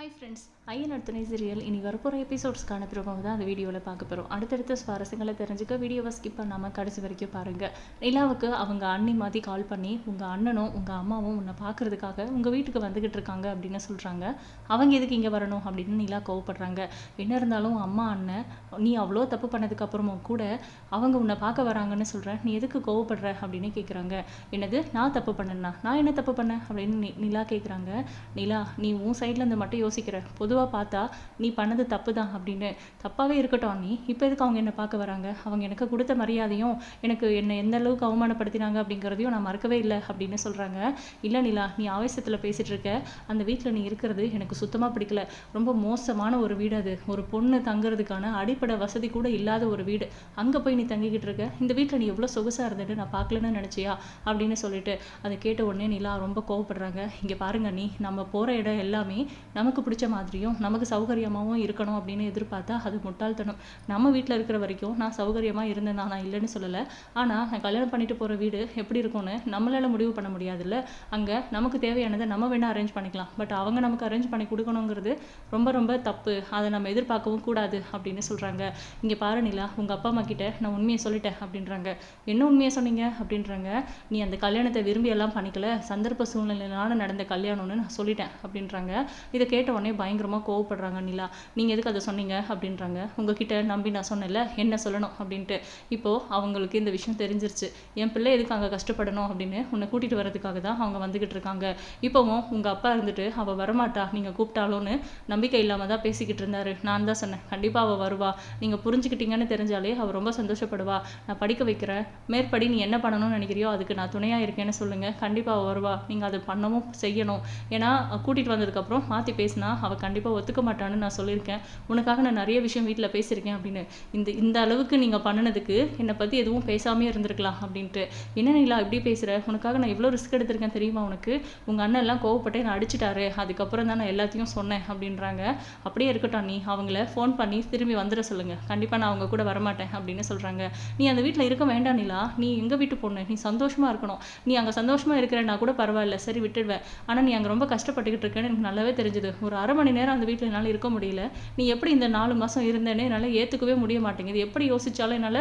Hi friends ஐயன் துணை serial இனி வரப்போகிற எபிசோட்ஸ்க்கான ப்ரோமோ தான் அந்த வீடியோவில் பார்க்க போகிறோம் அடுத்தடுத்த சுவாரஸ்யங்களை தெரிஞ்சுக்க வீடியோவை ஸ்கிப் பண்ணாமல் கடைசி வரைக்கும் பாருங்கள் நிலாவுக்கு அவங்க அண்ணி மாதிரி கால் பண்ணி உங்கள் அண்ணனும் உங்கள் அம்மாவும் உன்னை பார்க்குறதுக்காக உங்கள் வீட்டுக்கு வந்துக்கிட்டு இருக்காங்க அப்படின்னு சொல்கிறாங்க அவங்க எதுக்கு இங்கே வரணும்? அப்படின்னு நிலா கோவப்படுறாங்க. என்ன இருந்தாலும் அம்மா அண்ணன் நீ அவ்வளோ தப்பு பண்ணதுக்கப்புறமும் கூட அவங்க உன்னை பார்க்க வராங்கன்னு சொல்கிறேன் நீ எதுக்கு கோவப்படுற? அப்படின்னு கேட்குறாங்க என்னது? நான் தப்பு பண்ணேன்னா நான் என்ன தப்பு பண்ணேன்? அப்படின்னு நி- நிலா கேட்குறாங்க நிலா நீ உன் சைடில் இருந்து மட்டும் யோசிக்கிற. பொதுவாக பார்த்தா நீ பண்ணது தப்பு தான் அப்படின்னு. தப்பாகவே இருக்கட்டும் நீ இப்போ எதுக்கு அவங்க என்னை பார்க்க வராங்க? அவங்க எனக்கு கொடுத்த மரியாதையும் எனக்கு என்னை எந்த அளவுக்கு அவமானப்படுத்தினாங்க அப்படிங்கிறதையும் நான் மறக்கவே இல்லை அப்படின்னு சொல்கிறாங்க இல்லை நிலா நீ ஆவேசத்தில் பேசிகிட்டு இருக்க. அந்த வீட்டில் நீ இருக்கிறது எனக்கு சுத்தமாக பிடிக்கல. ரொம்ப மோசமான ஒரு வீடு அது. ஒரு பொண்ணு தங்குறதுக்கான அடிப்படை வசதி கூட இல்லாத ஒரு வீடு. அங்கே போய் நீ தங்கிக்கிட்டு இருக்க. இந்த வீட்டில் நீ எவ்வளோ சொகுசாக இருந்துட்டு நான் பார்க்கலன்னு நினச்சியா? அப்படின்னு சொல்லிட்டு அதை கேட்ட உடனே நிலா ரொம்ப கோவப்படுறாங்க. இங்கே பாருங்க நீ நம்ம போகிற இடம் எல்லாமே நமக்கு பிடிச்ச மாதிரியும் நமக்கு சௌகரியமாகவும் இருக்கணும் அப்படின்னு எதிர்பார்த்தா அது முட்டாள்தனம். நம்ம வீட்டில் இருக்கிற வரைக்கும் நான் சௌகரியமாக இருந்தேன் நான் இல்லைன்னு சொல்லலை. ஆனால் நான் கல்யாணம் பண்ணிட்டு போகிற வீடு எப்படி இருக்கும்னு நம்மளால் முடிவு பண்ண முடியாதுல்ல. அங்கே நமக்கு தேவையானதை நம்ம வேணால் அரேஞ்ச் பண்ணிக்கலாம். பட் அவங்க நமக்கு அரேஞ்ச் பண்ணி கொடுக்கணுங்கிறது ரொம்ப ரொம்ப தப்பு. அதை நம்ம எதிர்பார்க்கவும் கூடாது அப்படின்னு சொல்கிறாங்க இங்கே பாரு நிலா உங்கள் அப்பா அம்மா கிட்ட நான் உண்மையை சொல்லிட்டேன் அப்படின்றாங்க. என்ன உண்மையை சொன்னீங்க? அப்படின்றாங்க. நீ அந்த கல்யாணத்தை விரும்பி எல்லாம் பண்ணிக்கல. சந்தர்ப்ப சூழ்நிலையினால நடந்த கல்யாணம்னு நான் சொல்லிட்டேன். அப்படின்றாங்க. இதை கேட்ட உடனே பயங்கரமாக கோவப்படுறாங்க நிலா நீங்கள் எதுக்கு அதை சொன்னீங்க? அப்படின்றாங்க. உங்ககிட்ட நம்பி நான் சொன்னேன்ல என்ன சொல்லணும்? அப்படின்ட்டு. இப்போது அவங்களுக்கு இந்த விஷயம் தெரிஞ்சிருச்சு. என் பிள்ளை எதுக்கு அங்கே கஷ்டப்படணும்? அப்படின்னு உன்னை கூட்டிகிட்டு வரதுக்காக தான் அவங்க வந்துக்கிட்டு இருக்காங்க. இப்போவும் உங்கள் அப்பா இருந்துட்டு அவள் வரமாட்டா நீங்கள் கூப்பிட்டாலும்னு நம்பிக்கை இல்லாமல் தான் பேசிக்கிட்டு இருந்தாரு. நான் தான் சொன்னேன் கண்டிப்பாக அவள் வருவா. நீங்கள் புரிஞ்சுக்கிட்டீங்கன்னு தெரிஞ்சாலே அவள் ரொம்ப சந்தோஷப்படுவா. நான் படிக்க வைக்கிறேன். மேற்படி நீ என்ன பண்ணணும்னு நினைக்கிறியோ அதுக்கு நான் துணையாக இருக்கேன்னு சொல்லுங்கள் கண்டிப்பாக அவள் வருவா. நீங்கள் அதை பண்ணவும் செய்யணும். ஏன்னா கூட்டிகிட்டு வந்ததுக்கப்புறம் மாற்றி பேசினா அவள் கண்டிப்பாக ஒத்துக்க மாட்டான்னு நான் சொல்லியிருக்கேன். உனக்காக நான் நிறைய விஷயம் வீட்டில் பேசியிருக்கேன் அப்படின்னு. இந்த இந்த அளவுக்கு நீங்கள் பண்ணினதுக்கு என்னை பற்றி எதுவும் பேசாமே இருந்திருக்கலாம் அப்படின்ட்டு. என்ன நீலா இப்படி பேசுகிற உனக்காக நான் எவ்வளோ ரிஸ்க் எடுத்திருக்கேன் தெரியுமா உனக்கு? உங்கள் அண்ணன் எல்லாம் கோவப்பட்டு நான் அடிச்சிட்டாரு. அதுக்கப்புறம் தான் நான் எல்லாத்தையும் சொன்னேன் அப்படின்றாங்க. அப்படியே இருக்கட்டும் நீ அவங்கள ஃபோன் பண்ணி திரும்பி வந்துட சொல்லுங்க. கண்டிப்பாக நான் அவங்க கூட வரமாட்டேன் அப்படின்னு சொல்கிறாங்க நீ அந்த வீட்டில் இருக்க வேண்டாம் நிலா. நீ எங்கள் வீட்டு பொண்ணு? நீ சந்தோஷமாக இருக்கணும். நீ அங்கே சந்தோஷமாக இருக்கிறேன்னா கூட பரவாயில்ல. சரி விட்டுடுவேன். ஆனால் நீ அங்கே ரொம்ப கஷ்டப்பட்டுக்கிட்டு இருக்கேன்னு எனக்கு நல்லாவே தெரிஞ்சுது. ஒரு அரை மணி நேரம் அந்த வீட்டில் என்னால் இருக்க முடியல. நீ எப்படி இந்த நாலு மாதம் இருந்தேன்னு என்னால் ஏற்றுக்கவே முடிய மாட்டேங்குது. எப்படி யோசித்தாலும் என்னால்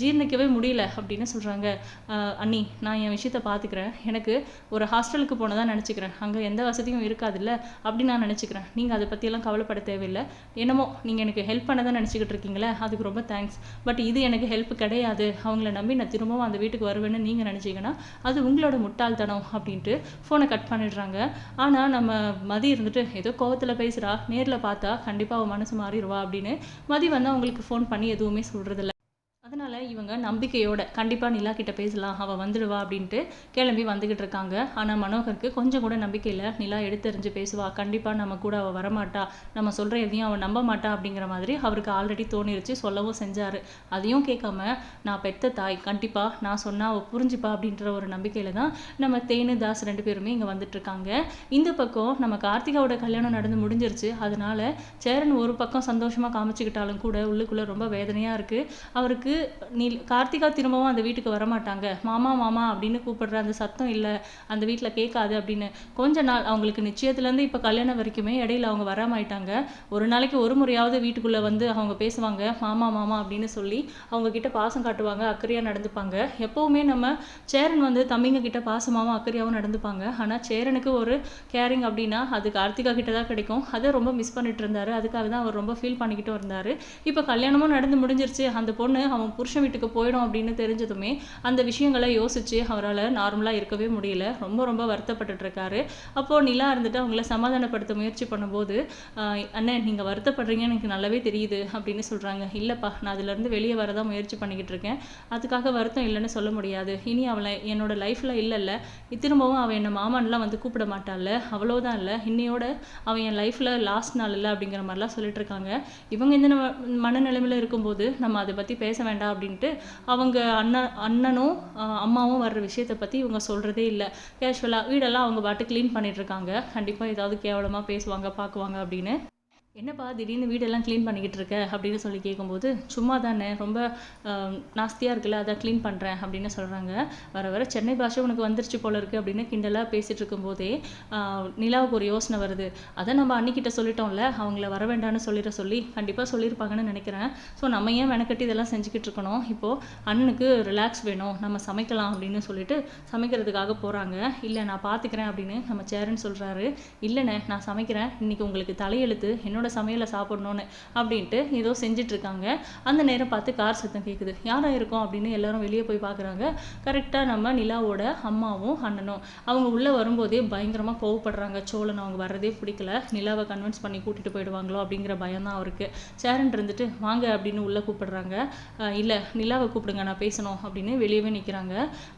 ஜீர்ணிக்கவே முடியல அப்படின்னு சொல்கிறாங்க அண்ணி நான் என் விஷயத்தை பார்த்துக்கிறேன் எனக்கு ஒரு ஹாஸ்டலுக்கு போனதா நினச்சிக்கிறேன். அங்கே எந்த வசதியும் இருக்காதுல்ல அப்படி நான் நினச்சிக்கிறேன். நீங்கள் அதை பற்றியெல்லாம் கவலைப்பட தேவையில்லை. என்னமோ நீங்கள் எனக்கு ஹெல்ப் பண்ணதான் நினச்சிக்கிட்டு இருக்கீங்களே அதுக்கு ரொம்ப தேங்க்ஸ் பட் இது எனக்கு ஹெல்ப் கிடையாது. அவங்கள நம்பி நான் திரும்பவும் அந்த வீட்டுக்கு வருவேன்னு நீங்கள் நினச்சிங்கன்னா அது உங்களோட முட்டாள்தனம் அப்படின்ட்டு ஃபோனை கட் பண்ணிடுறாங்க. ஆனால் நம்ம மதி இருந்துட்டு ஏதோ கோவத்தில் பேசுகிறா நேரில் பார்த்தா கண்டிப்பாக அவள் மனசு மாறிடுவா அப்படின்னு மதி வந்து அவங்களுக்கு ஃபோன் பண்ணி எதுவுமே சொல்கிறதில்ல இவங்க நம்பிக்கையோட கண்டிப்பாக நிலா கிட்ட பேசலாம் அவள் வந்துடுவா அப்படின்ட்டு கிளம்பி வந்துக்கிட்டு இருக்காங்க. ஆனால் மனோகருக்கு கொஞ்சம் கூட நம்பிக்கையில் நிலா எடுத்தறிஞ்சு பேசுவா. கண்டிப்பாக நம்ம கூட அவள் வரமாட்டா. நம்ம சொல்கிற எதையும் அவள் நம்ப மாட்டா அப்படிங்கிற மாதிரி அவருக்கு ஆல்ரெடி தோணிருச்சு. சொல்லவும் செஞ்சார். அதையும் கேட்காம நான் பெத்த தாய். கண்டிப்பாக நான் சொன்னால் அவள் புரிஞ்சுப்பா அப்படின்ற ஒரு நம்பிக்கையில் தான் நம்ம தேனு தாஸ் ரெண்டு பேருமே இங்கே வந்துட்டுருக்காங்க இந்த பக்கம் நம்ம கார்த்திகாவோட கல்யாணம் நடந்து முடிஞ்சிருச்சு. அதனால சேரன் ஒரு பக்கம் சந்தோஷமாக காமிச்சுக்கிட்டாலும் கூட உள்ளுக்குள்ளே ரொம்ப வேதனையாக இருக்குது அவருக்கு நீ கார்த்திகா திரும்பவும் அந்த வீட்டுக்கு வரமாட்டாங்க. மாமா மாமா அப்படின்னு கூப்பிடுற அந்த சத்தம் இல்லை. அந்த வீட்டில் கேட்காது அப்படின்னு. கொஞ்ச நாள் அவங்களுக்கு நிச்சயத்துலேருந்து இப்போ கல்யாணம் வரைக்குமே இடையில அவங்க வராமாயிட்டாங்க. ஒரு நாளைக்கு ஒரு முறையாவது வீட்டுக்குள்ளே வந்து அவங்க பேசுவாங்க. மாமா மாமா அப்படின்னு சொல்லி அவங்க கிட்ட பாசம் காட்டுவாங்க அக்கறையாக நடந்துப்பாங்க. எப்போவுமே நம்ம சேரன் வந்து தம்பிங்க கிட்ட பாசமாகவும் அக்கறையாகவும் நடந்துப்பாங்க. ஆனால் சேரனுக்கு ஒரு கேரிங் அப்படின்னா அது கார்த்திகா கிட்ட தான் கிடைக்கும். அதை ரொம்ப மிஸ் பண்ணிட்டு இருந்தாரு. அதுக்காக தான் அவர் ரொம்ப ஃபீல் பண்ணிக்கிட்டும் இருந்தார். இப்போ கல்யாணமும் நடந்து முடிஞ்சிருச்சு. அந்த பொண்ணு அவன் புருஷன் வீட்டுக்கு போயிடும் அப்படின்னு தெரிஞ்சதுமே அந்த விஷயங்களை யோசிச்சு அவரால் நார்மலாக இருக்கவே முடியல. ரொம்ப ரொம்ப வருத்தப்பட்டுட்டு இருக்காரு அப்போது நிலா இருந்துட்டு அவங்கள சமாதானப்படுத்த முயற்சி பண்ணும்போது அண்ணன் அண்ணே நீங்கள் வருத்தப்படுறீங்கன்னு எனக்கு நல்லாவே தெரியுது அப்படின்னு சொல்கிறாங்க இல்லைப்பா நான் அதுலேருந்து வெளியே வரதான் முயற்சி பண்ணிக்கிட்டு இருக்கேன் அதுக்காக வருத்தம் இல்லைன்னு சொல்ல முடியாது. இனி அவளை என்னோட லைஃப்பில் இல்லைல்ல. திரும்பவும் அவன் என்னை மாமான்லாம் வந்து கூப்பிட மாட்டாள்ல. அவ்வளோதான் இல்லை. இன்னையோட அவன் என் லைஃப்பில் லாஸ்ட் நாள் இல்லை அப்படிங்கிற மாதிரிலாம் சொல்லிட்டு இருக்காங்க இவங்க இந்த மனநிலைமையில் இருக்கும்போது நம்ம அதை பற்றி பேச வேண்டாம் அப்படின்னு அப்படின்ட்டு அவங்க அண்ணன் அண்ணனும் அம்மாவும் வர்ற விஷயத்தை பற்றி இவங்க சொல்கிறதே இல்லை. கேஷுவலாக வீடெல்லாம் அவங்க பாட்டு க்ளீன் பண்ணிட்டு இருக்காங்க. கண்டிப்பாக ஏதாவது கேவலமாக பேசுவாங்க பார்க்குவாங்க அப்படின்னு. என்னப்பா திடீர்னு வீடெல்லாம் க்ளீன் பண்ணிக்கிட்டு இருக்க அப்படின்னு சொல்லி கேட்கும்போது சும்மா தானே ரொம்ப நாஸ்தியாக இருக்குல்ல அதான் க்ளீன் பண்ணுறேன் அப்படின்னு சொல்கிறாங்க வர வர சென்னை பாஷை உனக்கு வந்துருச்சு போல இருக்குது அப்படின்னு கிண்டலாக பேசிகிட்டு இருக்கும்போதே நிலாவுக்கு ஒரு யோசனை வருது. அதை நம்ம அன்னிக்கிட்ட சொல்லிட்டோம்ல அவங்கள வர வேண்டாம்னு சொல்லிட சொல்லி கண்டிப்பாக சொல்லியிருப்பாங்கன்னு நினைக்கிறேன். ஸோ நம்ம ஏன் மெனக்கட்டி இதெல்லாம் செஞ்சுக்கிட்டு இருக்கணும்? இப்போது அண்ணனுக்கு ரிலாக்ஸ் வேணும். நம்ம சமைக்கலாம் அப்படின்னு சொல்லிட்டு சமைக்கிறதுக்காக போகிறாங்க இல்லை நான் பார்த்துக்கிறேன் அப்படின்னு நம்ம சேருன்னு சொல்கிறாரு இல்லைண்ணே நான் சமைக்கிறேன். இன்றைக்கி உங்களுக்கு தலையெழுத்து என்னோட சமையலை சாப்பிடணும்னு அப்படின்ட்டு ஏதோ செஞ்சுட்டு இருக்காங்க அந்த நேரம் பார்த்து கார் சத்தம் கேட்குது யாராக இருக்கும்? அப்படின்னு எல்லாரும் வெளியே போய் பார்க்குறாங்க கரெக்டாக நம்ம நிலாவோட அம்மாவும் அண்ணனும் அவங்க உள்ளே வரும்போதே பயங்கரமாக கோவப்படுறாங்க. சோழன் அவங்க வர்றதே பிடிக்கல. நிலாவை கன்வின்ஸ் பண்ணி கூட்டிகிட்டு போயிடுவாங்களோ அப்படிங்கிற பயம் தான் அவருக்கு. சேரன் இருந்துட்டு வாங்க அப்படின்னு உள்ளே கூப்பிடுறாங்க. இல்லை நிலாவை கூப்பிடுங்க நான் பேசணும் அப்படின்னு வெளியவே நிற்கிறாங்க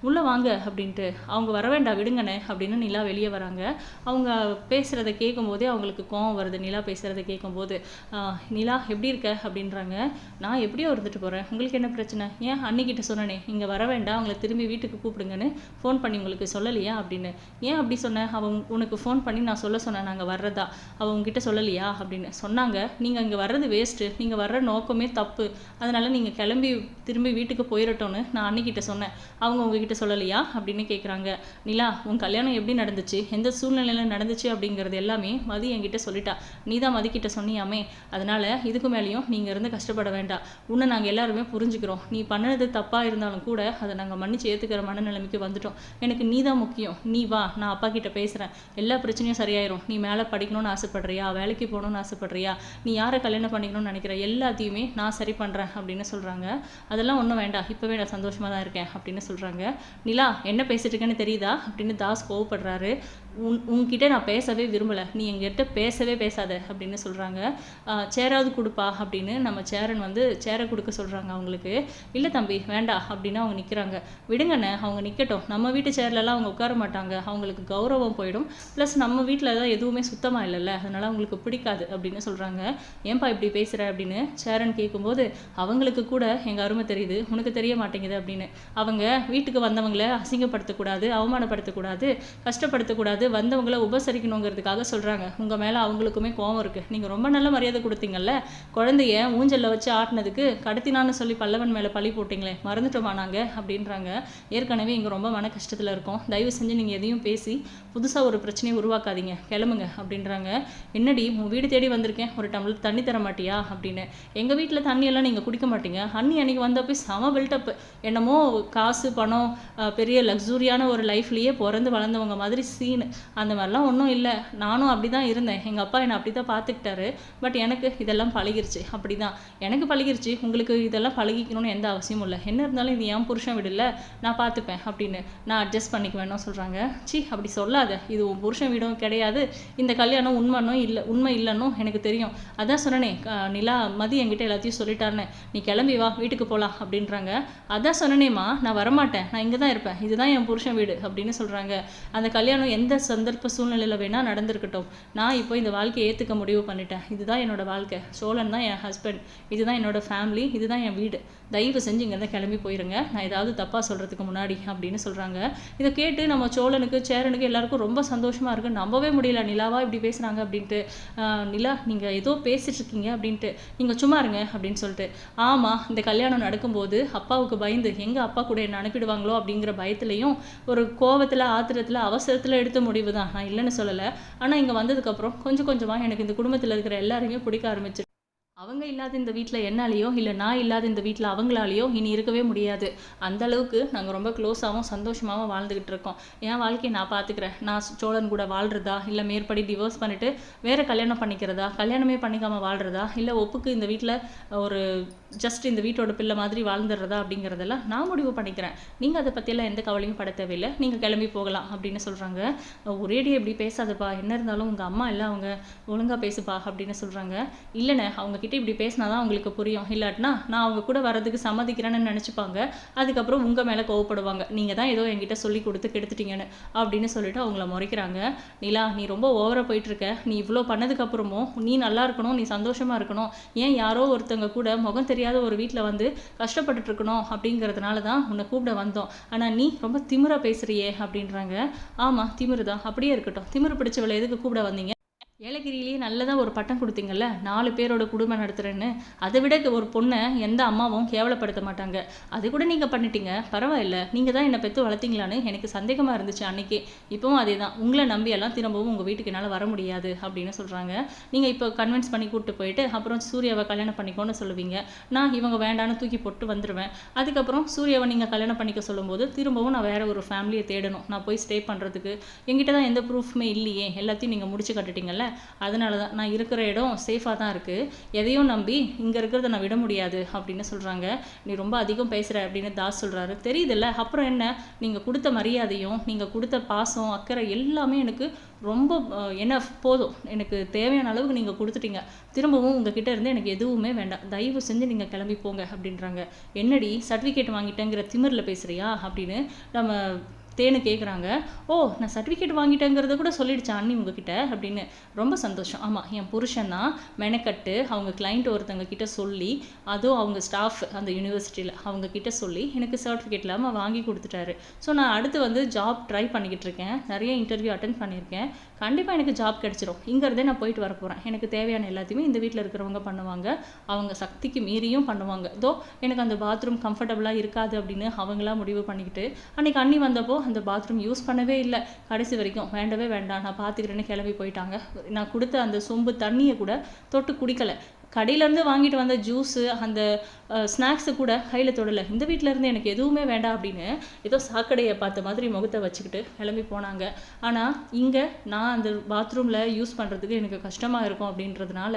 உள்ளே வாங்க அப்படின்ட்டு அவங்க வர வேண்டாம் விடுங்கண்ணே அப்படின்னு நிலா வெளியே வராங்க. அவங்க பேசுகிறத கேட்கும்போதே அவங்களுக்கு கோவம் வருது. நிலா பேசுகிறத கேட்கும்போது ஆஹ் நிலா எப்படி இருக்க? அப்படின்றாங்க. நான் எப்படியோ இருந்துட்டு போகிறேன் உங்களுக்கு என்ன பிரச்சனை? ஏன் அன்னிக்கிட்ட சொன்னனே இங்கே வர வேண்டாம். அவங்கள திரும்பி வீட்டுக்கு கூப்பிடுங்கன்னு ஃபோன் பண்ணி உங்களுக்கு சொல்லலையா? அப்படின்னு. ஏன் அப்படி சொன்னேன் அவன் உனக்கு ஃபோன் பண்ணி நான் சொல்ல சொன்னேன். நாங்கள் வர்றதா? அவன் உங்ககிட்ட சொல்லலையா? அப்படின்னு. சொன்னாங்க. நீங்கள் இங்கே வர்றது வேஸ்ட்டு நீங்கள் வர்ற நோக்கமே தப்பு. அதனால நீங்கள் கிளம்பி திரும்பி வீட்டுக்கு போயிடட்டோன்னு நான் அன்னிக்கிட்ட சொன்னேன். அவங்க உங்ககிட்ட சொல்லலையா? அப்படின்னு கேட்குறாங்க நிலா உன் கல்யாணம் எப்படி நடந்துச்சு? எந்த சூழ்நிலையில் நடந்துச்சு? அப்படிங்கிறது எல்லாமே மதி என்கிட்ட சொல்லிட்டா. நீ தான் மதிக்கிட்ட சொன்னியாமே அதனால இதுக்கு மேலேயும் நீங்கள் இருந்து கஷ்டப்பட வேண்டாம் உன்னை நாங்கள் எல்லாருமே புரிஞ்சுக்கிறோம். நீ பண்ணது தப்பாக இருந்தாலும் கூட அதை நாங்கள் மன்னிச்சு ஏற்றுக்கிற மனநிலைமைக்கு வந்துட்டோம். எனக்கு நீ தான் முக்கியம். நீ வா நான் அப்பா கிட்ட பேசுகிறேன் எல்லா பிரச்சனையும் சரியாயிரும். நீ மேலே படிக்கணும்னு ஆசைப்படுறியா? வேலைக்கு போகணும்னு ஆசைப்படுறியா? நீ யாரை கல்யாணம் பண்ணிக்கணும்னு நினைக்கிற? எல்லாத்தையுமே நான் சரி பண்ணுறேன் அப்படின்னு சொல்கிறாங்க அதெல்லாம் ஒன்றும் வேண்டாம். இப்போவே நான் சந்தோஷமாக தான் இருக்கேன் அப்படின்னு சொல்கிறாங்க நிலா என்ன பேசிட்டு இருக்கேன்னு தெரியுதா? அப்படின்னு தாஸ் கோவப்படுறாரு. உன் உன்கிட்ட நான் பேசவே விரும்பலை. நீ எங்கிட்ட பேசவே பேசாத அப்படின்னு சொல்கிறாங்க சேராவது கொடுப்பா அப்படின்னு நம்ம சேரன் வந்து சேரை கொடுக்க சொல்கிறாங்க அவங்களுக்கு. இல்லை தம்பி வேண்டாம் அப்படின்னு அவங்க நிற்கிறாங்க விடுங்கண்ணே அவங்க நிற்கட்டும் நம்ம வீட்டு சேர்லலாம் அவங்க உட்கார மாட்டாங்க. அவங்களுக்கு கௌரவம் போயிடும். ப்ளஸ் நம்ம வீட்டில் தான் எதுவுமே சுத்தமாக இல்லைல்ல. அதனால் அவங்களுக்கு பிடிக்காது அப்படின்னு சொல்கிறாங்க ஏன்பா இப்படி பேசுகிற அப்படின்னு சேரன் கேட்கும்போது அவங்களுக்கு கூட எங்கள் அருமை தெரியுது. உனக்கு தெரிய மாட்டேங்குது அப்படின்னு. அவங்க வீட்டுக்கு வந்தவங்கள அசிங்கப்படுத்தக்கூடாது அவமானப்படுத்தக்கூடாது கஷ்டப்படுத்தக்கூடாது வந்தவங்கள உபசரிக்கணுங்கிறதுக்காக சொல்கிறாங்க உங்கள் மேலே அவங்களுக்குமே கோவம் இருக்குது நீங்கள் ரொம்ப நல்ல மரியாதை கொடுத்தீங்கல்ல? குழந்தைய ஊஞ்சலில் வச்சு ஆட்டினதுக்கு கடத்தினான்னு சொல்லி பல்லவன் மேலே பழி போட்டிங்களே மறந்துட்டோமா நாங்கள் அப்படின்றாங்க. ஏற்கனவே இங்கே ரொம்ப மன கஷ்டத்தில் இருக்கோம். தயவு செஞ்சு நீங்கள் எதையும் பேசி புதுசாக ஒரு பிரச்சனையை உருவாக்காதீங்க. கிளம்புங்க அப்படின்றாங்க. என்னடி உன் வீடு தேடி வந்திருக்கேன். ஒரு டம்ளர் தண்ணி தர மாட்டியா? அப்படின்னு. எங்கள் வீட்டில் தண்ணியெல்லாம் நீங்கள் குடிக்க மாட்டீங்க. அண்ணி அன்னைக்கு வந்தப்போ செம பில்டப் என்னமோ காசு பணம் பெரிய லக்ஸூரியான ஒரு லைஃப்லேயே பிறந்து வளர்ந்தவங்க மாதிரி சீனு அந்த மாதிரிலாம் ஒன்றும் இல்லை. நானும் அப்படி தான் இருந்தேன். எங்கள் அப்பா என்னை அப்படி தான் பார்த்துக்கிட்டாரு. பட் எனக்கு இதெல்லாம் பழகிருச்சு. அப்படி தான் எனக்கு பழகிருச்சு. உங்களுக்கு இதெல்லாம் பழகிக்கணும்னு எந்த அவசியமும் இல்லை. என்ன இருந்தாலும் இது என் புருஷன் வீடுல நான் பார்த்துப்பேன் அப்படின்னு. நான் அட்ஜஸ்ட் பண்ணிக்குவேன்னு சொல்கிறாங்க சி அப்படி சொல்லாத. இது உன் புருஷன் வீடும் கிடையாது. இந்த கல்யாணம் உண்மைனும் இல்லை உண்மை இல்லைன்னும் எனக்கு தெரியும். அதான் சொன்னனே நிலா மதி என்கிட்ட எல்லாத்தையும் சொல்லிட்டாருன்னு. நீ கிளம்பி வா வீட்டுக்கு போகலாம் அப்படின்றாங்க. அதான் சொன்னனேம்மா நான் வரமாட்டேன். நான் இங்கே தான் இருப்பேன். இதுதான் என் புருஷன் வீடு அப்படின்னு சொல்கிறாங்க அந்த கல்யாணம் எந்த சந்தர்ப்ப சூழ்நிலையில் வேணால் நடந்திருக்கட்டும். நான் இப்போ இந்த வாழ்க்கையை ஏற்றுக்க முடிவு பண்ணிட்டேன். இதுதான் என்னோடய வாழ்க்கை. சோழன் தான் என் ஹஸ்பண்ட் இதுதான் என்னோட ஃபேமிலி இதுதான் என் வீடு. தயவு செஞ்சு இங்கேருந்து கிளம்பி போயிருங்க. நான் ஏதாவது தப்பாக சொல்கிறதுக்கு முன்னாடி அப்படின்னு சொல்கிறாங்க இதை கேட்டு நம்ம சோழனுக்கு சேரனுக்கு எல்லாருக்கும் ரொம்ப சந்தோஷமாக இருக்குது நம்பவே முடியல. நிலாவா இப்படி பேசுகிறாங்க அப்படின்ட்டு. நிலா நீங்கள் ஏதோ பேசிட்டு இருக்கீங்க அப்படின்ட்டு. நீங்கள் சும்மா இருங்க அப்படின்னு சொல்லிட்டு. ஆமாம் இந்த கல்யாணம் நடக்கும்போது அப்பாவுக்கு பயந்து எங்கள் அப்பா கூட என்ன அனுப்பிடுவாங்களோ அப்படிங்கிற பயத்துலையும் ஒரு கோவத்தில் ஆத்திரத்தில் அவசரத்தில் எடுத்து முடிவு தான் நான் இல்லைன்னு சொல்லலை. ஆனால் இங்கே வந்ததுக்கப்புறம் கொஞ்சம் கொஞ்சமாக எனக்கு இந்த குடும்பத்தில் இருக்கிற எல்லாருமே பிடிக்க ஆரம்பிச்சு அவங்க இல்லாத இந்த வீட்டில் என்னாலேயோ இல்லை நான் இல்லாத இந்த வீட்டில் அவங்களாலேயோ இனி இருக்கவே முடியாது. அந்த அளவுக்கு நாங்கள் ரொம்ப க்ளோஸாகவும் சந்தோஷமாகவும் வாழ்ந்துக்கிட்டு இருக்கோம். என் வாழ்க்கையை நான் பார்த்துக்கிறேன் நான் சோழன் கூட வாழ்கிறதா இல்லை மேற்படி டிவோர்ஸ் பண்ணிவிட்டு வேறு கல்யாணம் பண்ணிக்கிறதா? கல்யாணமே பண்ணிக்காமல் வாழ்கிறதா இல்லை ஒப்புக்கு இந்த வீட்டில் ஒரு ஜஸ்ட் இந்த வீட்டோட பிள்ளை மாதிரி வாழ்ந்துடுறதா அப்படிங்கிறதெல்லாம் நான் முடிவு பண்ணிக்கிறேன். நீங்கள் அதை பற்றியெல்லாம் எந்த கவலையும் பட தேவையில்லை. நீங்கள் கிளம்பி போகலாம் அப்படின்னு சொல்கிறாங்க ஒரேடியே இப்படி பேசாதப்பா. என்ன இருந்தாலும் உங்கள் அம்மா இல்லை அவங்க ஒழுங்காக பேசுப்பா அப்படின்னு சொல்கிறாங்க இல்லைண்ணே அவங்கக்கிட்ட இப்படி பேசினா தான் அவங்களுக்கு புரியும். இல்லாட்டினா நான் அவங்க கூட வரதுக்கு சம்மதிக்கிறேன்னு நினச்சிப்பாங்க. அதுக்கப்புறம் உங்கள் மேலே கோவப்படுவாங்க. நீங்கள் தான் ஏதோ என்கிட்ட சொல்லி கொடுத்து கெடுத்துட்டீங்கன்னு அப்படின்னு சொல்லிட்டு அவங்கள முறைக்கிறாங்க. நிலா நீ ரொம்ப ஓவராக போயிட்டுருக்க. நீ இவ்வளோ பண்ணதுக்கப்புறமும் நீ நல்லா இருக்கணும் நீ சந்தோஷமாக இருக்கணும். ஏன் யாரோ ஒருத்தவங்க கூட முகம் தெரியாத ஒரு வீட்டில் வந்து கஷ்டப்பட்டுட்டு இருக்கணும் அப்படிங்கிறதுனால தான் உன்னை கூப்பிட வந்தோம். ஆனால் நீ ரொம்ப திமிரா பேசுறியே அப்படின்றாங்க. ஆமாம் திமிரு தான் அப்படியே இருக்கட்டும். திமிரு பிடிச்சவளை எதுக்கு கூப்பிட வந்தீங்க? ஏலகிரியிலேயே நல்லதாக ஒரு பட்டம் கொடுத்தீங்கல்ல? நாலு பேரோட குடும்பம் நடத்துகிறேன்னு அதை விட ஒரு பொண்ணை எந்த அம்மாவும் கேவலப்படுத்த மாட்டாங்க. அது கூட நீங்கள் பண்ணிட்டீங்க. பரவாயில்ல. நீங்கள் தான் என்னை பெற்று வளர்த்தீங்களான்னு எனக்கு சந்தேகமாக இருந்துச்சு அன்றைக்கே இப்போவும் அதே தான் உங்களை நம்பியெல்லாம் திரும்பவும் உங்கள் வீட்டுக்கு என்னால் வர முடியாது அப்படின்னு சொல்கிறாங்க நீங்கள் இப்போ கன்வின்ஸ் பண்ணி கூப்பிட்டு போயிட்டு அப்புறம் சூர்யாவை கல்யாணம் பண்ணிக்கோன்னு சொல்லுவீங்க. நான் இவங்க வேண்டான்னு தூக்கி போட்டு வந்துடுவேன் அதுக்கப்புறம் சூர்யாவை நீங்கள் கல்யாணம் பண்ணிக்க சொல்லும்போது திரும்பவும் நான் வேறு ஒரு ஃபேமிலியை தேடணும். நான் போய் ஸ்டே பண்ணுறதுக்கு எங்கிட்ட தான் எந்த ப்ரூஃப்மே இல்லையே. எல்லாத்தையும் நீங்கள் முடிச்சு கட்டுட்டீங்கல்ல? அதனால தான் நான் இருக்கிற இடம் சேஃபாக தான் இருக்குது எதையும் நம்பி இங்கே இருக்கிறத நான் விட முடியாது அப்படின்னு சொல்கிறாங்க நீ ரொம்ப அதிகம் பேசுகிற அப்படின்னு தாஸ் சொல்கிறாரு தெரியுதுல்ல? அப்புறம் என்ன? நீங்கள் கொடுத்த மரியாதையும் நீங்கள் கொடுத்த பாசம் அக்கறை எல்லாமே எனக்கு ரொம்ப என்ன போதும். எனக்கு தேவையான அளவுக்கு நீங்கள் கொடுத்துட்டீங்க. திரும்பவும் உங்ககிட்ட இருந்து எனக்கு எதுவுமே வேண்டாம். தயவு செஞ்சு நீங்கள் கிளம்பி போங்க அப்படின்றாங்க. என்னடி சர்டிஃபிகேட் வாங்கிட்டேங்கிற திமிரில் பேசுகிறியா அப்படின்னு நம்ம தேனு கேட்குறாங்க ஓ நான் சர்டிஃபிகேட் வாங்கிட்டேங்கிறத கூட சொல்லிடுச்சா அண்ணி உங்ககிட்ட? அப்படின்னு ரொம்ப சந்தோஷம். ஆமாம் என் புருஷன் தான் மெனக்கட்டு அவங்க கிளைண்ட் ஒருத்தவங்க கிட்ட சொல்லி அதுவும் அவங்க ஸ்டாஃப் அந்த யூனிவர்சிட்டியில் அவங்க கிட்ட சொல்லி எனக்கு சர்டிஃபிகேட் இல்லாமல் வாங்கி கொடுத்துட்டாரு. ஸோ நான் அடுத்து வந்து ஜாப் ட்ரை பண்ணிக்கிட்டு இருக்கேன். நிறைய இன்டர்வியூ அட்டன் பண்ணியிருக்கேன். கண்டிப்பாக எனக்கு ஜாப் கிடச்சிரும். இங்கிறதே நான் போயிட்டு வர போகிறேன் எனக்கு தேவையான எல்லாத்தையுமே இந்த வீட்டில் இருக்கிறவங்க பண்ணுவாங்க. அவங்க சக்திக்கு மீறியும் பண்ணுவாங்க. தோ எனக்கு அந்த பாத்ரூம் கம்ஃபர்டபுளாக இருக்காது அப்படின்னு அவங்களாம் முடிவு பண்ணிக்கிட்டு அன்றைக்கி அண்ணி வந்தப்போ அந்த பாத்ரூம் யூஸ் பண்ணவே இல்லை. கடைசி வரைக்கும் வேண்டவே வேண்டாம் நான் பார்த்துக்கிறேன்னு கிளம்பி போயிட்டாங்க. நான் கொடுத்த அந்த சொம்பு தண்ணியை கூட தொட்டு குடிக்கலை. கடையிலேருந்து வாங்கிட்டு வந்த ஜூஸு அந்த ஸ்நாக்ஸு கூட கையில் தொடலை. இந்த வீட்டிலேருந்து எனக்கு எதுவுமே வேண்டாம் அப்படின்னு ஏதோ சாக்கடையை பார்த்த மாதிரி முகத்தை வச்சுக்கிட்டு கிளம்பி போனாங்க. ஆனால் இங்கே நான் அந்த பாத்ரூமில் யூஸ் பண்ணுறதுக்கு எனக்கு கஷ்டமாக இருக்கும் அப்படின்றதுனால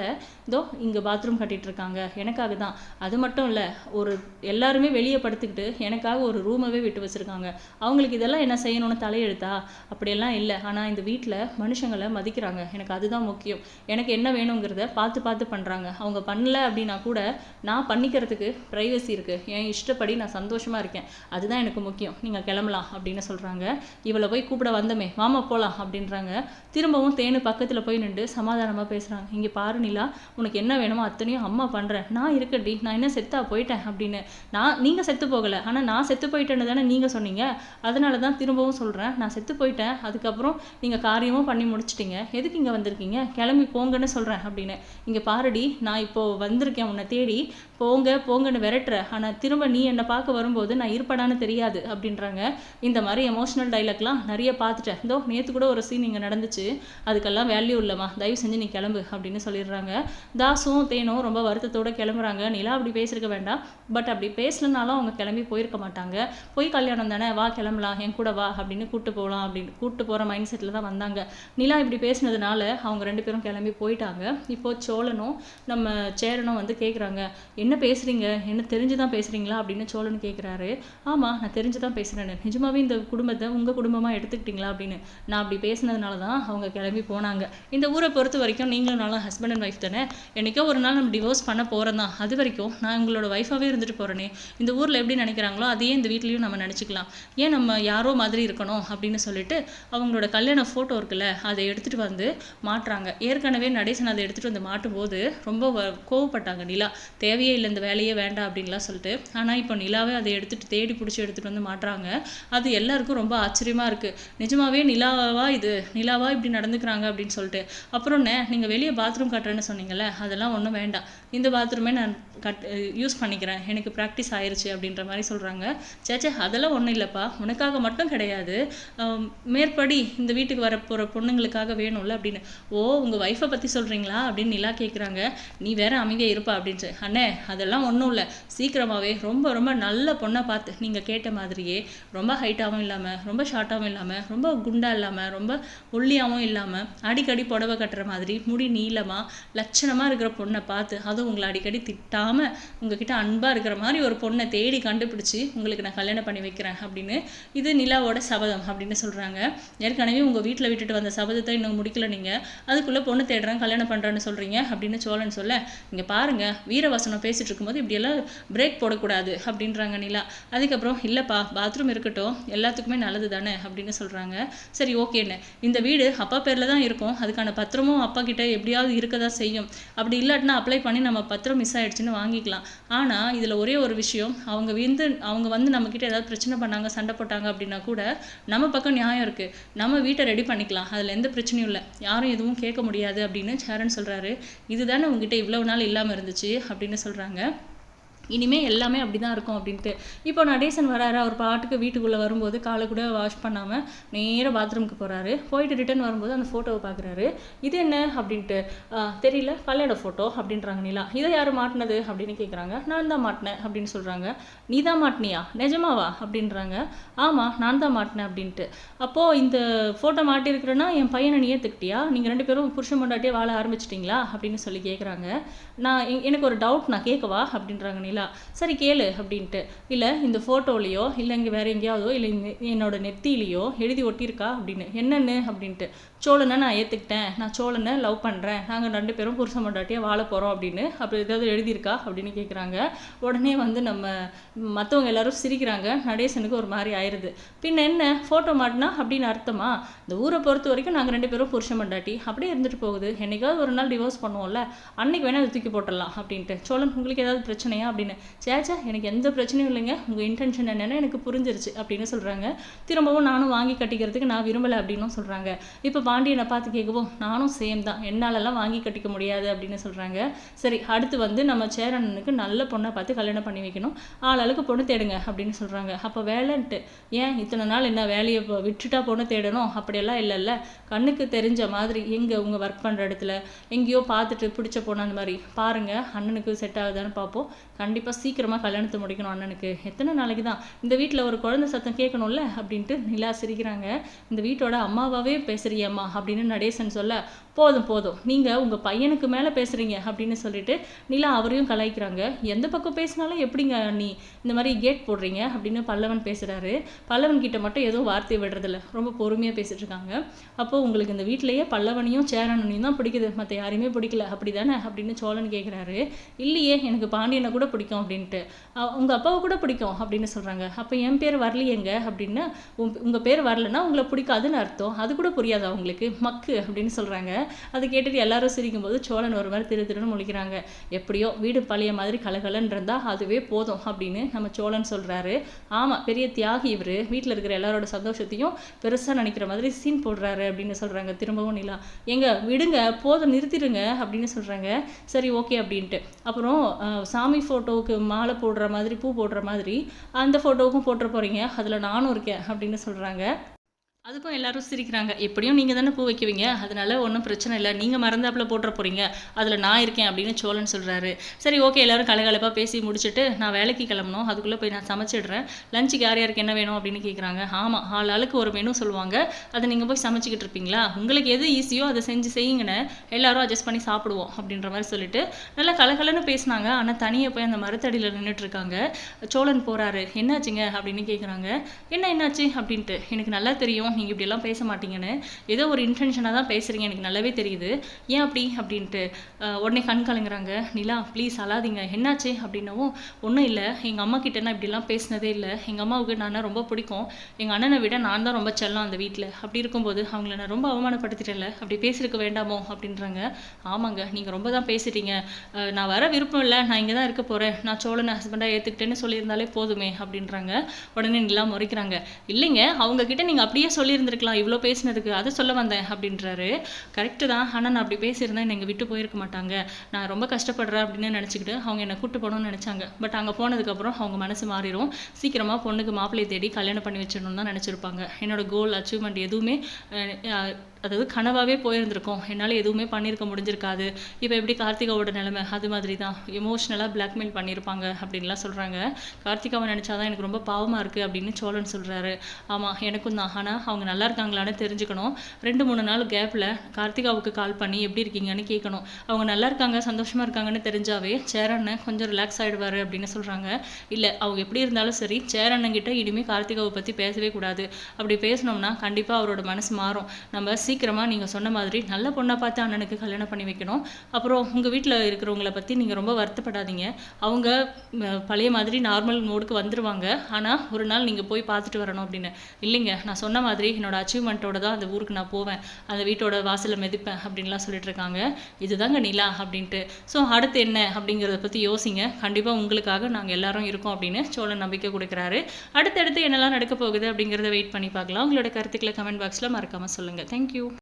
இதோ இங்கே பாத்ரூம் கட்டிகிட்டு இருக்காங்க. எனக்காக தான். அது மட்டும் இல்லை ஒரு எல்லாருமே வெளியே படுத்துக்கிட்டு எனக்காக ஒரு ரூமவே விட்டு வச்சுருக்காங்க. அவங்களுக்கு இதெல்லாம் என்ன செய்யணும்னு தலையெழுத்தா? அப்படியெல்லாம் இல்லை. ஆனால் இந்த வீட்டில் மனுஷங்களை மதிக்கிறாங்க. எனக்கு அதுதான் முக்கியம். எனக்கு என்ன வேணுங்கிறத பார்த்து பார்த்து பண்ணுறாங்க அவங்க பண்ணல அப்படின்னா கூட நான் பண்ணிக்கிறதுக்கு ப்ரைவசி இருக்குது என் இஷ்டப்படி நான் சந்தோஷமாக இருக்கேன். அதுதான் எனக்கு முக்கியம். நீங்கள் கிளம்பலாம் அப்படின்னு சொல்கிறாங்க இவளை போய் கூப்பிட வந்தமே. வாமா போகலாம் அப்படின்றாங்க. திரும்பவும் தேனு பக்கத்தில் போய் நின்று சமாதானமாக பேசுகிறாங்க இங்கே பாரு நிலா உனக்கு என்ன வேணுமோ அத்தனையும் அம்மா பண்ணுறேன் நான் இருக்கடி நான் என்ன செத்தா போயிட்டேன் அப்படின்னு. நான் நீங்கள் செத்து போகலை. ஆனால் நான் செத்து போயிட்டேன்னு தானே நீங்கள் சொன்னீங்க. அதனால தான் திரும்பவும் சொல்கிறேன் நான் செத்து போயிட்டேன். அதுக்கப்புறம் நீங்கள் காரியமும் பண்ணி முடிச்சிட்டிங்க. எதுக்கு இங்கே வந்திருக்கீங்க? கிளம்பி போங்கன்னு சொல்கிறேன் அப்படின்னு. இங்கே பாருடி நான் இப்போது வந்திருக்கேன் உன்னை தேடி. போங்க போங்கன்னு விரட்டுற. ஆனால் திரும்ப நீ என்னை பார்க்க வரும்போது நான் இருப்படான்னு தெரியாது அப்படின்றாங்க. இந்த மாதிரி எமோஷ்னல் டைலாக்லாம் நிறைய பார்த்துட்டேன் இதோ நேற்று கூட ஒரு சீன் இங்கே நடந்துச்சு. அதுக்கெல்லாம் வேல்யூ இல்லைம்மா. தயவு செஞ்சு நீ கிளம்பு அப்படின்னு சொல்லிடுறாங்க. தாசும் தேனும் ரொம்ப வருத்தத்தோடு கிளம்புறாங்க. நிலா அப்படி பேசியிருக்க வேண்டாம். பட் அப்படி பேசலனாலும் அவங்க கிளம்பி போயிருக்க மாட்டாங்க. போய் கல்யாணம் தானே? வா கிளம்பலாம். என் கூட வா அப்படின்னு கூப்பிட்டு போகலாம் அப்படின்னு கூப்பிட்டு போகிற மைண்ட் செட்டில் தான் வந்தாங்க. நிலா இப்படி பேசினதுனால அவங்க ரெண்டு பேரும் கிளம்பி போயிட்டாங்க. இப்போது சோழனும் நம்ம சேரனும் வந்து கேட்குறாங்க என்ன பேசுகிறீங்க என்ன தெரிஞ்சு தான் பேசுகிறீங்களா அப்படின்னு சோழன் கேட்குறாரு ஆமாம் நான் தெரிஞ்சு தான் பேசுகிறேன் நிஜமாவே இந்த குடும்பத்தை உங்கள் குடும்பமாக எடுத்துக்கிட்டீங்களா? அப்படின்னு. நான் அப்படி பேசினதுனால தான் அவங்க கிளம்பி போனாங்க. இந்த ஊரை பொறுத்த வரைக்கும் நீங்களும் நல்லா ஹஸ்பண்ட் அண்ட் ஒய்ஃப் தானே? என்றைக்கோ ஒரு நாள் நம்ம டிவோர்ஸ் பண்ண போகிறோம் தான். அது வரைக்கும் நான் உங்களோட ஒய்ஃபாகவே இருந்துட்டு போகிறேனே இந்த ஊரில் எப்படி நினைக்கிறாங்களோ அதையே இந்த வீட்லேயும் நம்ம நினச்சிக்கலாம். ஏன் நம்ம யாரோ மாதிரி இருக்கணும் அப்படின்னு சொல்லிட்டு அவங்களோட கல்யாண ஃபோட்டோ இருக்குல்ல அதை எடுத்துகிட்டு வந்து மாட்டுறாங்க. ஏற்கனவே நடேசன் அதை எடுத்துகிட்டு வந்து மாட்டும் போது ரொம்ப கோவப்பட்டாங்க நிலா. தேவையே இல்லை இந்த வேலையே வேண்டாம் அப்படின்லாம் சொல்லிட்டு ஆனால் இப்போ நிலாவே அதை எடுத்துகிட்டு தேடி பிடிச்சி எடுத்துகிட்டு வந்து மாட்டுறாங்க. அது எல்லாருக்கும் ரொம்ப ஆச்சரியமாக இருக்குது நிஜமாவே நிலாவா இது? நிலாவா இப்படி நடந்துக்கிறாங்க அப்படின்னு சொல்லிட்டு. அப்புறம் நீங்கள் வெளியே பாத்ரூம் கட்டுறேன்னு சொன்னீங்கல்ல அதெல்லாம் ஒன்றும் வேண்டாம். இந்த பாத்ரூமே நான் கட் யூஸ் பண்ணிக்கிறேன். எனக்கு ப்ராக்டிஸ் ஆயிடுச்சு அப்படின்ற மாதிரி சொல்கிறாங்க சேச்சே அதெல்லாம் ஒன்றும் இல்லைப்பா. உனக்காக மட்டும் கிடையாது. மேற்படி இந்த வீட்டுக்கு வர போகிற பொண்ணுங்களுக்காக வேணும்ல அப்படின்னு. ஓ உங்கள் ஒய்ஃபை பற்றி சொல்கிறீங்களா அப்படின்னு நிலா கேட்குறாங்க நீ வேற அமைதியாக இருப்பா அப்படின்ட்டு. அண்ணே அதெல்லாம் ஒன்றும் இல்லை. சீக்கிரமாகவே ரொம்ப ரொம்ப நல்ல பொண்ணை பார்த்து நீங்கள் கேட்ட மாதிரியே ரொம்ப ஹைட்டாகவும் இல்லாமல் ரொம்ப ஷார்ட்டாகவும் இல்லாமல் ரொம்ப குண்டாக இல்லாமல் ரொம்ப ஒல்லியாகவும் இல்லாமல் அடிக்கடி புடவை கட்டுற மாதிரி முடி நீளமாக லட்சணமாக இருக்கிற பொண்ணை பார்த்து அதுவும் உங்களை அடிக்கடி திட்டாமல் உங்ககிட்ட அன்பாக இருக்கிற மாதிரி ஒரு பொண்ணை தேடி கண்டுபிடிச்சி உங்களுக்கு நான் கல்யாணம் பண்ணி வைக்கிறேன் அப்படின்னு இது நிலாவோட சபதம் அப்படின்னு சொல்கிறாங்க ஏற்கனவே உங்கள் வீட்டில் விட்டுட்டு வந்த சபதத்தை இன்னும் முடிக்கல நீங்கள் அதுக்குள்ளே பொண்ணு தேடுறேன் கல்யாணம் பண்ணுறேன்னு சொல்கிறீங்க அப்படின்னு சோழன் சொல்ல இங்கே பாருங்கள் வீரவசனம் பேசிகிட்டு இருக்கும்போது இப்படியெல்லாம் பிரேக் போடக்கூடாது அப்படின்றாங்க நிலா. அதுக்கப்புறம் இல்லைப்பா பாத்ரூம் இருக்கட்டும். எல்லாத்துக்குமே நல்லது தானே? அப்படின்னு சொல்கிறாங்க சரி ஓகேன்னு இந்த வீடு அப்பா பேரில் தான் இருக்கும். அதுக்கான பத்திரமும் அப்பா கிட்ட எப்படியாவது இருக்க தான் செய்யும். அப்படி இல்லாட்டினா அப்ளை பண்ணி நம்ம பத்திரம் மிஸ் ஆயிடுச்சுன்னு வாங்கிக்கலாம். ஆனால் இதில் ஒரே ஒரு விஷயம். அவங்க வந்து அவங்க வந்து நம்மக்கிட்ட ஏதாவது பிரச்சனை பண்ணாங்க சண்டை போட்டாங்க அப்படின்னா கூட நம்ம பக்கம் நியாயம் இருக்குது நம்ம வீட்டை ரெடி பண்ணிக்கலாம். அதில் எந்த பிரச்சனையும் இல்லை. யாரும் எதுவும் கேட்க முடியாது அப்படின்னு சேரன் சொல்கிறாரு இதுதானே உங்ககிட்ட இவ்வளோ நாள் இல்லாமல் இருந்துச்சு? அப்படின்னு சொல்கிறாங்க சொல்கிறாங்க இனிமே எல்லாமே அப்படி தான் இருக்கும் அப்படின்ட்டு. இப்போ நடேசன் வராரு அவர் பாட்டுக்கு வீட்டுக்குள்ளே வரும்போது காலை கூட வாஷ் பண்ணாமல் நேராக பாத்ரூமுக்கு போகிறாரு போயிட்டு ரிட்டர்ன் வரும்போது அந்த ஃபோட்டோவை பார்க்குறாரு இது என்ன அப்படின்ட்டு. தெரியல. கல்யாண ஃபோட்டோ அப்படின்றாங்க நிலா. இதை யார் மாட்டினது அப்படின்னு கேட்குறாங்க நான் தான் மாட்டினேன் அப்படின்னு சொல்கிறாங்க நீ தான் மாட்டினியா? நிஜமாவா? அப்படின்றாங்க. ஆமாம் நான் தான் மாட்டினேன் அப்படின்ட்டு. அப்போது இந்த ஃபோட்டோ மாட்டியிருக்கிறேன்னா என் பையனை நீ ஏற்றுக்கிட்டியா நீங்கள் ரெண்டு பேரும் புருஷன் பொண்டாட்டியே வாழ ஆரம்பிச்சிட்டிங்களா? அப்படின்னு சொல்லி கேட்குறாங்க நான் எனக்கு ஒரு டவுட் நான் கேட்கவா? அப்படின்றாங்க நிலா. சரி கேளு அப்படின்ட்டு. இல்லை இந்த ஃபோட்டோலேயோ இல்லை இங்கே வேறு எங்கேயாவதோ இல்லை என்னோட நெத்திலேயோ எழுதி ஒட்டியிருக்கா? அப்படின்னு. என்னென்னு? அப்படின்ட்டு. சோழனை நான் ஏற்றுக்கிட்டேன் நான் சோழனை லவ் பண்ணுறேன் நாங்கள் ரெண்டு பேரும் புருஷன் மண்டாட்டியாக வாழ போகிறோம் அப்படின்னு. அப்படி ஏதாவது எழுதியிருக்கா? அப்படின்னு கேட்குறாங்க உடனே வந்து நம்ம மற்றவங்க எல்லாரும் சிரிக்கிறாங்க. நடேசனுக்கு ஒரு மாதிரி ஆயிடுது பின்ன என்ன? ஃபோட்டோ மாட்டினா? அப்படின்னு அர்த்தமா? இந்த ஊரை பொறுத்த வரைக்கும் நாங்கள் ரெண்டு பேரும் புருஷன் மண்டாட்டி. அப்படியே இருந்துட்டு போகுது. என்னைக்காவது ஒரு நாள் டிவோர்ஸ் பண்ணுவோம்ல அன்னைக்கு வேணால் அதை தூக்கி போட்டுடலாம் அப்படின்ட்டு. சோழன் உங்களுக்கு ஏதாவது பிரச்சனையா? அப்படின்னு சேச்சா எனக்கு எந்த பிரச்சனையும் இல்லைங்க. உங்கள் இன்டென்ஷன் என்னன்னு எனக்கு புரிஞ்சிருச்சு அப்படின்னு சொல்கிறாங்க திரும்பவும் நானும் வாங்கி கட்டிக்கிறதுக்கு நான் விரும்பலை அப்படின்னும் சொல்கிறாங்க இப்போ பாண்டியனை பார்த்து கேட்கவும் நானும் சேம் தான். என்னாலலாம் வாங்கி கட்டிக்க முடியாது அப்படின்னு சொல்கிறாங்க சரி அடுத்து வந்து நம்ம சேரனனுக்கு நல்ல பொண்ணை பார்த்து கல்யாணம் பண்ணி வைக்கணும். ஆளாளுக்கு பொண்ணு தேடுங்க அப்படின்னு சொல்கிறாங்க அப்போ வேலைன்ட்டு ஏன் இத்தனை நாள் என்ன வேலையை இப்போ விட்டுட்டா பொண்ணு தேடணும்? அப்படியெல்லாம் இல்லைல்ல. கண்ணுக்கு தெரிஞ்ச மாதிரி எங்கே உங்கள் ஒர்க் பண்ணுற இடத்துல எங்கேயோ பார்த்துட்டு பிடிச்ச பொண்ணு அந்த மாதிரி. பாருங்கள் அண்ணனுக்கு செட் ஆகுதான்னு பார்ப்போம். கண்டிப்பாக கண்டிப்பாக சீக்கிரமாக கல்யாணத்தை முடிக்கணும் அண்ணனுக்கு. எத்தனை நாளைக்கு தான்? இந்த வீட்டில் ஒரு குழந்தை சத்தம் கேட்கணும்ல? அப்படின்ட்டு நிலா சிரிக்கிறாங்க. இந்த வீட்டோட அம்மாவாகவே பேசுறியம்மா அப்படின்னு நடேசன் சொல்ல போதும் போதும். நீங்கள் உங்கள் பையனுக்கு மேலே பேசுகிறீங்க அப்படின்னு சொல்லிட்டு நிலா அவரையும் கலாய்க்கிறாங்க. எந்த பக்கம் பேசினாலும் எப்படிங்க நீ இந்த மாதிரி கேட் போடுறீங்க அப்படின்னு பல்லவன் பேசுகிறாரு பல்லவன் கிட்ட மட்டும் எதுவும் வார்த்தை விடுறதில்ல. ரொம்ப பொறுமையாக பேசிகிட்டு இருக்காங்க. அப்போது உங்களுக்கு இந்த வீட்டிலேயே பல்லவனையும் சேரனனையும் தான் பிடிக்குது. மற்ற யாரையுமே பிடிக்கல. அப்படி தானே அப்படின்னு சோழன் கேட்குறாரு இல்லையே எனக்கு பாண்டியனை கூட பிடிக்கும் அப்படின்ட்டு. உங்கள் அப்பாவை கூட பிடிக்கும் அப்படின்னு சொல்கிறாங்க அப்போ என் பேர் வரலையேங்க அப்படின்னு உங்கள் பேர் வரலன்னா உங்களை பிடிக்காதுன்னு அர்த்தம். அது கூட புரியாதா உங்களுக்கு? மக்கு அப்படின்னு சொல்கிறாங்க அதை கேட்டுட்டு எல்லாரும் சிரிக்கும்போது சோழன் ஒரு மாதிரி திரு திருன்னு முழிக்கிறாங்க. எப்படியோ வீடு பழைய மாதிரி கலகலன்னு இருந்தால் அதுவே போதும் அப்படின்னு நம்ம சோழன் சொல்கிறாரு ஆமாம் பெரிய தியாகி இவரு. வீட்டில் இருக்கிற எல்லாரோட சந்தோஷத்தையும் பெருசாக நினைக்கிற மாதிரி சீன் போடுறாரு அப்படின்னு சொல்கிறாங்க திரும்பவும் நிலா. எங்க விடுங்க போதும் நிறுத்திடுங்க அப்படின்னு சொல்கிறாங்க சரி ஓகே அப்படின்ட்டு. அப்புறம் சாமி ஃபோட்டோவுக்கு மாலை போடுற மாதிரி பூ போடுற மாதிரி அந்த ஃபோட்டோவுக்கும் போட்டுற போகிறீங்க அதில் நானும் இருக்கேன் அப்படின்னு சொல்கிறாங்க அதுக்கும் எல்லாரும் சிரிக்கிறாங்க. எப்படியும் நீங்கள் தானே பூ வைக்குவீங்க? அதனால ஒன்றும் பிரச்சனை இல்லை. நீங்கள் மறந்தாப்பில் போட்டுற போறீங்க. அதில் நான் இருக்கேன் அப்படின்னு சோழன் சொல்கிறாரு சரி ஓகே எல்லாரும் கலகலப்பாக பேசி முடிச்சுட்டு நான் வேலைக்கு கிளம்பணும். அதுக்குள்ளே போய் நான் சமைச்சிடுறேன். லஞ்சுக்கு யார் யாருக்கு என்ன வேணும் அப்படின்னு கேட்குறாங்க ஆமாம் ஆள் ஆளுக்கு ஒரு மெனு சொல்லுவாங்க. அதை நீங்கள் போய் சமைச்சிக்கிட்டு இருப்பீங்களா? உங்களுக்கு எது ஈஸியோ அதை செஞ்சு செய்யுங்கன்னு எல்லாரும் அட்ஜஸ்ட் பண்ணி சாப்பிடுவோம் அப்படின்ற மாதிரி சொல்லிட்டு நல்லா கலகலன்னு பேசினாங்க. ஆனால் தனியாக போய் அந்த மரத்தடியில் நின்றுட்டு இருக்காங்க. சோழன் போகிறாரு என்னாச்சுங்க அப்படின்னு கேட்குறாங்க என்ன என்னாச்சு? அப்படின்ட்டு. எனக்கு நல்லா தெரியும். நீங்கள் இப்படிலாம் பேச மாட்டீங்கன்னு ஏதோ ஒரு இன்டென்ஷனாக தான் பேசுகிறீங்க எனக்கு நல்லாவே தெரியுது. ஏன் அப்படி? அப்படின்ட்டு உடனே கண் கலங்குறாங்க. நிலா ப்ளீஸ் அழாதீங்க. என்னாச்சு? அப்படின்னவும் ஒன்றும் இல்லை. எங்கள் அம்மா கிட்ட நான் இப்படிலாம் பேசினதே இல்லை. எங்கள் அம்மாவுக்கு நான் ரொம்ப பிடிக்கும். எங்கள் அண்ணனை விட நான் தான் ரொம்ப செல்லம் அந்த வீட்டில் அப்படி இருக்கும்போது அவங்கள நான் ரொம்ப அவமானப்படுத்திட்டேன்ல. அப்படி பேசியிருக்க வேண்டாமோ? அப்படின்றாங்க. ஆமாங்க. நீங்கள் ரொம்ப தான் பேசிட்டீங்க. நான் வர விருப்பம் இல்லை. நான் இங்கே தான் இருக்க போகிறேன் நான் சோழனை ஹஸ்பண்டாக ஏற்றுக்கிட்டேன்னு சொல்லியிருந்தாலே போதுமே. அப்படின்றாங்க. உடனே நிலா முறைக்கிறாங்க. இல்லைங்க. அவங்க கிட்ட நீங்கள் அப்படியே சொல்லியிருந்திருக்கலாம் இவ்வளோ பேசினதுக்கு அதை சொல்ல வந்தேன் அப்படின்றாரு. கரெக்டு தான். ஆனால் நான் அப்படி பேசியிருந்தேன் என்னை எங்கள் விட்டு போயிருக்க மாட்டாங்க. நான் ரொம்ப கஷ்டப்படுறேன் அப்படின்னு நினச்சிக்கிட்டு அவங்க என்னை கூட்டு போகணும்னு நினச்சாங்க. பட் அங்கே போனதுக்கப்புறம் அவங்க மனசு மாறிடும் சீக்கிரமாக பொண்ணுக்கு மாப்பிள்ளையை தேடி கல்யாணம் பண்ணி வச்சிடணும்னு தான் நினச்சிருப்பாங்க. என்னோட கோல் அச்சீவ்மெண்ட் எதுவுமே அதாவது கனவாகவே போயிருந்திருக்கும். என்னால் எதுவுமே பண்ணியிருக்க முடிஞ்சிருக்காது. இப்போ எப்படி கார்த்திகாவோட நிலைமை? அது மாதிரி தான் எமோஷ்னலாக பிளாக்மெயில் பண்ணியிருப்பாங்க அப்படின்லாம் சொல்கிறாங்க கார்த்திகாவை நினச்சாதான் எனக்கு ரொம்ப பாவமாக இருக்குது அப்படின்னு சோழன் சொல்கிறாரு ஆமாம் எனக்கும் தான். ஆனால் அவங்க நல்லா இருக்காங்களான்னு தெரிஞ்சுக்கணும். ரெண்டு மூணு நாள் கேப்பில் கார்த்திகாவுக்கு கால் பண்ணி எப்படி இருக்கீங்கன்னு கேட்கணும். அவங்க நல்லா இருக்காங்க சந்தோஷமாக இருக்காங்கன்னு தெரிஞ்சாவே சேரண்ண கொஞ்சம் ரிலாக்ஸ் ஆகிடுவார் அப்படின்னு சொல்கிறாங்க இல்லை அவங்க எப்படி இருந்தாலும் சரி சேரண்ணங்கிட்ட இனிமேல் கார்த்திகாவை பற்றி பேசவே கூடாது. அப்படி பேசினோம்னா கண்டிப்பாக அவரோட மனசு மாறும். நம்ம சீக்கிரம் சீக்கிரமாக நீங்கள் சொன்ன மாதிரி நல்ல பொண்ணை பார்த்து அண்ணனுக்கு கல்யாணம் பண்ணி வைக்கணும். அப்புறம் உங்கள் வீட்டில் இருக்கிறவங்கள பற்றி நீங்கள் ரொம்ப வருத்தப்படாதீங்க. அவங்க பழைய மாதிரி நார்மல் மோடுக்கு வந்துடுவாங்க ஆனால் ஒரு நாள் நீங்கள் போய் பார்த்துட்டு வரணும் அப்படின்னு. இல்லைங்க நான் சொன்ன மாதிரி என்னோட அச்சீவ்மெண்ட்டோட தான் அந்த ஊருக்கு நான் போவேன். அந்த வீட்டோட வாசலை மிதிப்பேன் அப்படின்லாம் சொல்லிட்டு இருக்காங்க. இதுதாங்க நிலா அப்படின்ட்டு. ஸோ அடுத்து என்ன அப்படிங்கிறத பற்றி யோசிங்க. கண்டிப்பாக உங்களுக்காக நாங்கள் எல்லாரும் இருக்கோம் அப்படின்னு சோழன் நம்பிக்கை கொடுக்குறாரு. அடுத்தடுத்து என்னெல்லாம் நடக்க போகுது அப்படிங்கிறத வெயிட் பண்ணி பார்க்கலாம். உங்களோட கருத்துக்களை கமெண்ட் பாக்ஸில் மறக்காமல் சொல்லுங்கள் தேங்க்யூ